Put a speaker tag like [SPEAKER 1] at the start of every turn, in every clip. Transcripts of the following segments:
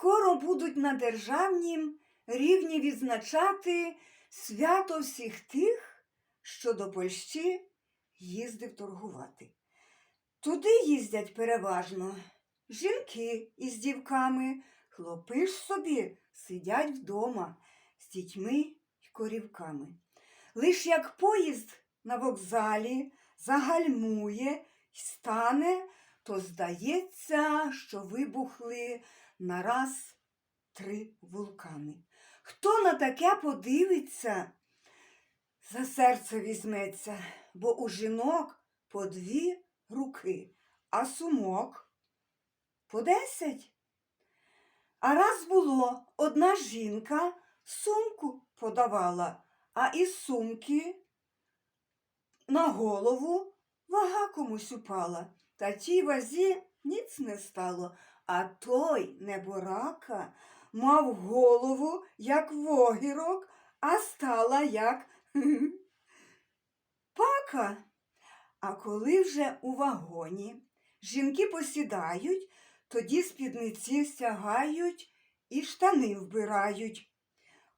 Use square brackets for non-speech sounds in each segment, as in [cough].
[SPEAKER 1] скоро будуть на державнім рівні відзначати свято всіх тих, що до Польщі їздив торгувати. Туди їздять переважно жінки із дівками, хлопи ж собі сидять вдома з дітьми й корівками. Лиш як поїзд на вокзалі загальмує й стане, то здається, що вибухли нараз три вулкани. Хто на таке подивиться, за серце візьметься, бо у жінок по дві руки, а сумок по десять. А раз було, одна жінка сумку подавала, а із сумки на голову вага комусь упала. Та тій вазі ніц не стало, а той неборака мав голову, як вогірок, а стала як [laughs] пака. А коли вже у вагоні жінки посідають, тоді спідниці стягають і штани вбирають.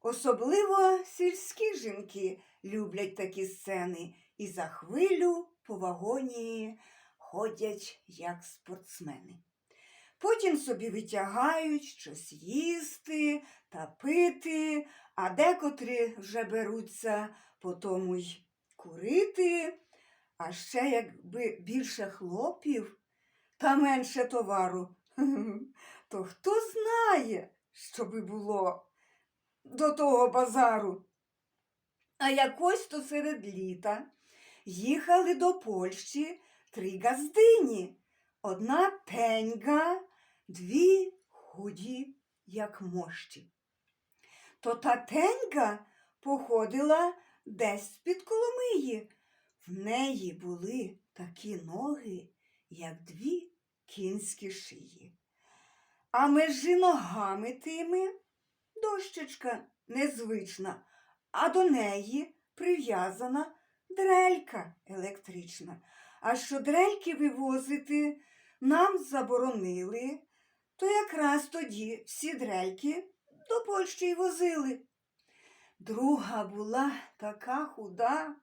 [SPEAKER 1] Особливо сільські жінки люблять такі сцени і за хвилю по вагоні ходять як спортсмени. Потім собі витягають щось їсти та пити, а декотрі вже беруться по тому й курити. А ще якби більше хлопів та менше товару, [laughs] то хто знає, що би було до того базару. А якось то серед літа їхали до Польщі три газдині. Одна теньга, дві худі, як мощі. То та теньга походила десь з-під Коломиї. В неї були такі ноги, як дві кінські шиї. А межі ногами тими дощечка незвична, а до неї прив'язана дрелька електрична. А що дрельки вивозити нам заборонили, то якраз тоді всі дрельки до Польщі й возили. Друга була така худа,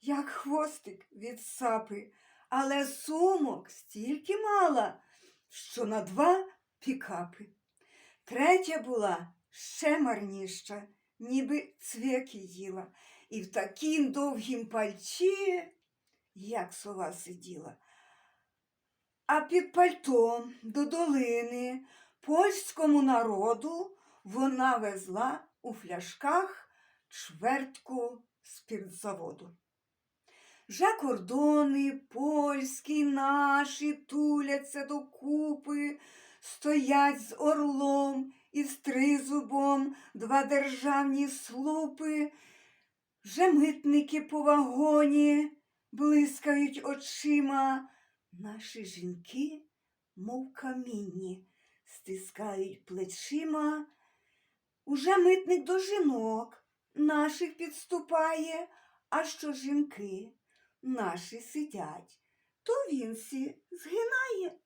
[SPEAKER 1] як хвостик від сапи, але сумок стільки мала, що на два пікапи. Третя була ще марніша, ніби цвяки їла, і в такім довгім пальчі, як сова сиділа. А під пальтом до долини польському народу вона везла у фляшках чвертку спиртзаводу. Вже кордони польські наші туляться докупи, стоять з орлом і з тризубом два державні слупи. Вже митники по вагоні блискають очима. Наші жінки, мов камінні, стискають плечима. Уже митник до жінок наших підступає, а що жінки наші сидять, то він сі згинає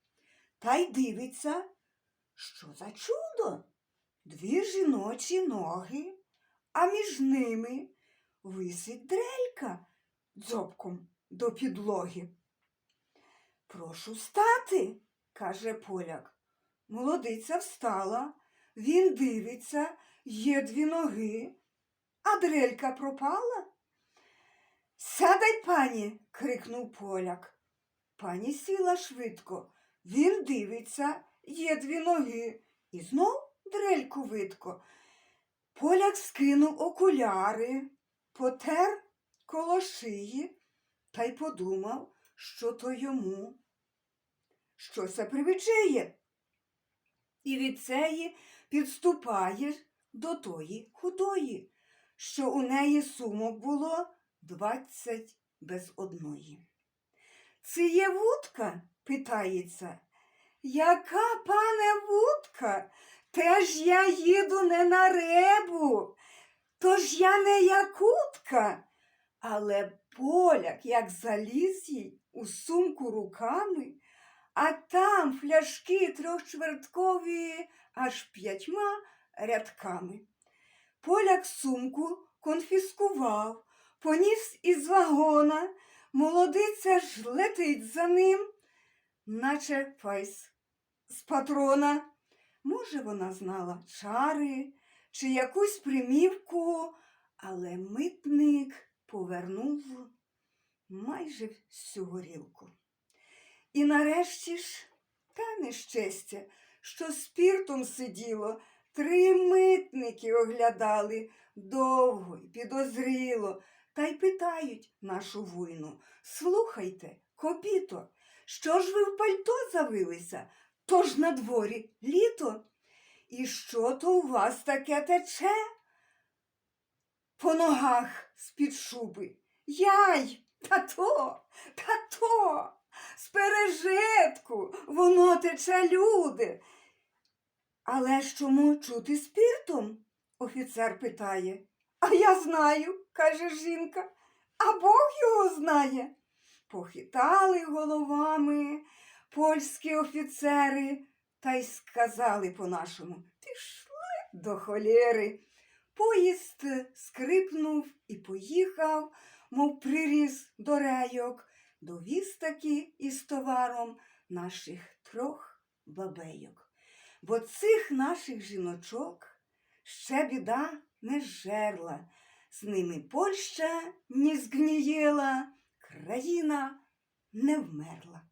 [SPEAKER 1] та й дивиться, що за чудо. Дві жіночі ноги, а між ними висить дрелька дзьобком до підлоги. Прошу стати, каже поляк. Молодиця встала, він дивиться, є дві ноги, а дрелька пропала. Сядай, пані, крикнув поляк. Пані сіла швидко. Він дивиться, є дві ноги, і знов дрельку видко. Поляк скинув окуляри, потер коло шиї та й подумав, що то йому щося привичає. І від цієї підступаєш до тої худої, що у неї сумок було двадцять без одної. Це є вудка? питається. Яка, пане, вудка? Теж я їду не на ребу, тож я не якутка. Але поляк, як заліз їй у сумку руками, а там фляшки трьохчверткові аж п'ятьма рядками. Поляк сумку конфіскував, поніс із вагона, молодиця ж летить за ним, наче файс з патрона. Може, вона знала чари чи якусь примівку, але митник повернув майже всю горілку. І нарешті ж та нещастя, що спіртом сиділо, три митники оглядали довго й підозріло, та й питають нашу війну. Слухайте, кобіто, що ж ви в пальто завилися? Тож на дворі літо. І що то у вас таке тече? По ногах з-під шуби. Яй, та то, та то, з пережитку, воно тече люди. Але ж чому чути спіртом? Офіцер питає. А я знаю, каже жінка, а Бог його знає. Похитали головами польські офіцери та й сказали по-нашому пішли до холєри. Поїзд скрипнув і поїхав, мов приріс до рейок, довіз таки із товаром наших трьох бабейок. Бо цих наших жіночок ще біда не жерла, з ними Польща не згнієла, країна не вмерла.